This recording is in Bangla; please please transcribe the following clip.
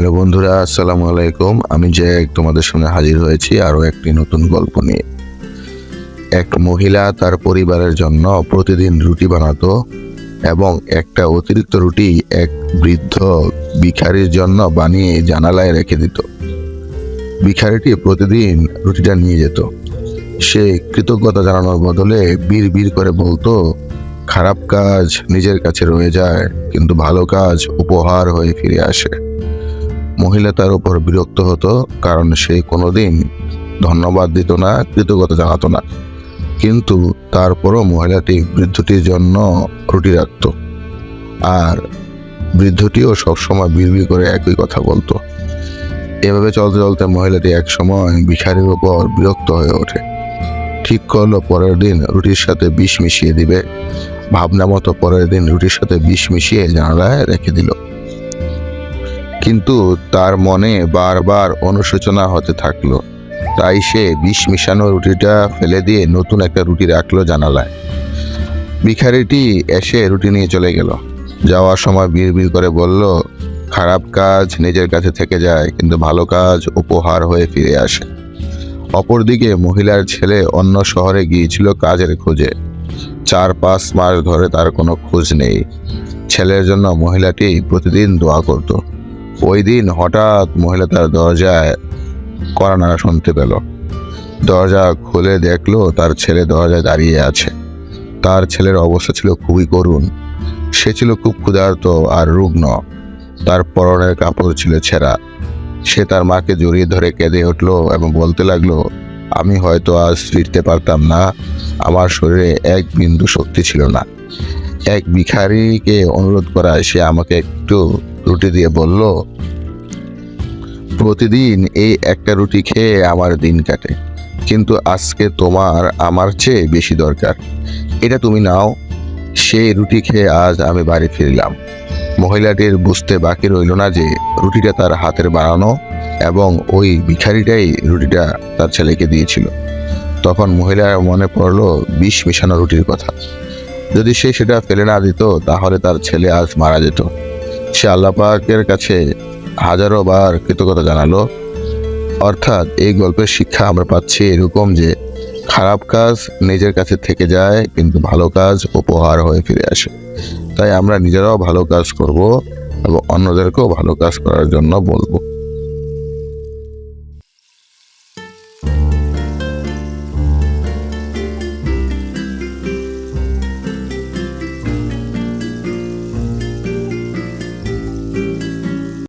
হ্যালো বন্ধুরা, আসসালামু আলাইকুম। আমি যে তোমাদের সামনে হাজির হয়েছি আরও একটি নতুন গল্প নিয়ে। এক মহিলা তার পরিবারের জন্য প্রতিদিন রুটি বানাতো এবং একটা অতিরিক্ত রুটি এক বৃদ্ধ ভিখারির জন্য বানিয়ে জানালায় রেখে দিত। ভিখারিটি প্রতিদিন রুটিটা নিয়ে যেত। সে কৃতজ্ঞতা জানানোর বদলে বীর বীর করে বলতো, খারাপ কাজ নিজের কাছে রয়ে যায়, কিন্তু ভালো কাজ উপহার হয়ে ফিরে আসে। মহিলা তার উপর বিরক্ত হতো, কারণ সে কোনোদিন ধন্যবাদ দিত না, কৃতজ্ঞতা জানাতো না। কিন্তু তারপরও মহিলাটি বৃদ্ধটির জন্য রুটি রাখত। আর বৃদ্ধটিও সবসময় বিড়বিড় করে একই কথা বলতো। এভাবে চলতে চলতে মহিলাটি একসময় ভিখারির উপর বিরক্ত হয়ে ওঠে। ঠিক করল, পরের দিন রুটির সাথে বিষ মিশিয়ে দিবে। ভাবনা মতো পরের দিন রুটির সাথে বিষ মিশিয়ে জানালায় রেখে দিল। কিন্তু তার মনে বারবার অনুশোচনা হতে থাকল। তাই সে বিষ মিশানো রুটিটা ফেলে দিয়ে নতুন একটা রুটি রাখল জানালায়। ভিখারিটি এসে রুটি নিয়ে চলে গেল। যাওয়ার সময় বিড় করে বলল, খারাপ কাজ নিজের কাছে থেকে যায়, কিন্তু ভালো কাজ উপহার হয়ে ফিরে আসে। অপরদিকে মহিলার ছেলে অন্য শহরে গিয়েছিল কাজের খোঁজে। চার পাঁচ মাস ধরে তার কোনো খোঁজ নেই। ছেলের জন্য মহিলাটি প্রতিদিন দোয়া করত। ওই দিন হঠাৎ মহিলা তার দরজায় কড়া নাড়া শুনতে পেল। দরজা খুলে দেখল তার ছেলে দরজায় দাঁড়িয়ে আছে। তার ছেলের অবস্থা ছিল খুবই করুণ। সে ছিল খুব ক্ষুধার্ত আর রুগ্ন। তার পরনের কাপড় ছিল ছেঁড়া। সে তার মাকে জড়িয়ে ধরে কেঁদে উঠল এবং বলতে লাগল, আমি হয়তো আজ ফিরতে পারতাম না। আমার শরীরে এক বিন্দু শক্তি ছিল না। এক ভিখারিকে অনুরোধ করায় সে আমাকে একটু রুটি দিয়ে বলল, প্রতিদিন এই একটা রুটি খেয়ে আমার দিন কাটে, কিন্তু আজকে তোমার আমার চেয়ে বেশি দরকার। এটা তুমি নাও, সেই রুটি খেয়ে আজ আমি বাড়ি ফিরলাম। মহিলাটির বুঝতে বাকি রইল না যে রুটিটা তার হাতের বানানো এবং ওই ভিখারিটাই রুটিটা তার ছেলেকে দিয়েছিল। তখন মহিলার মনে পড়ল বিষ মিশানো রুটির কথা। যদি সে সেটা ফেলে না দিত, তাহলে তার ছেলে আজ মারা যেত। সে আল্লাপাকের কাছে হাজারো বার কৃতজ্ঞতা জানালো। অর্থাৎ এই গল্পের শিক্ষা আমরা পাচ্ছি এরকম যে খারাপ কাজ নিজের কাছে থেকে যায়, কিন্তু ভালো কাজ উপহার হয়ে ফিরে আসে। তাই আমরা নিজেরাও ভালো কাজ করব এবং অন্যদেরকেও ভালো কাজ করার জন্য বলব।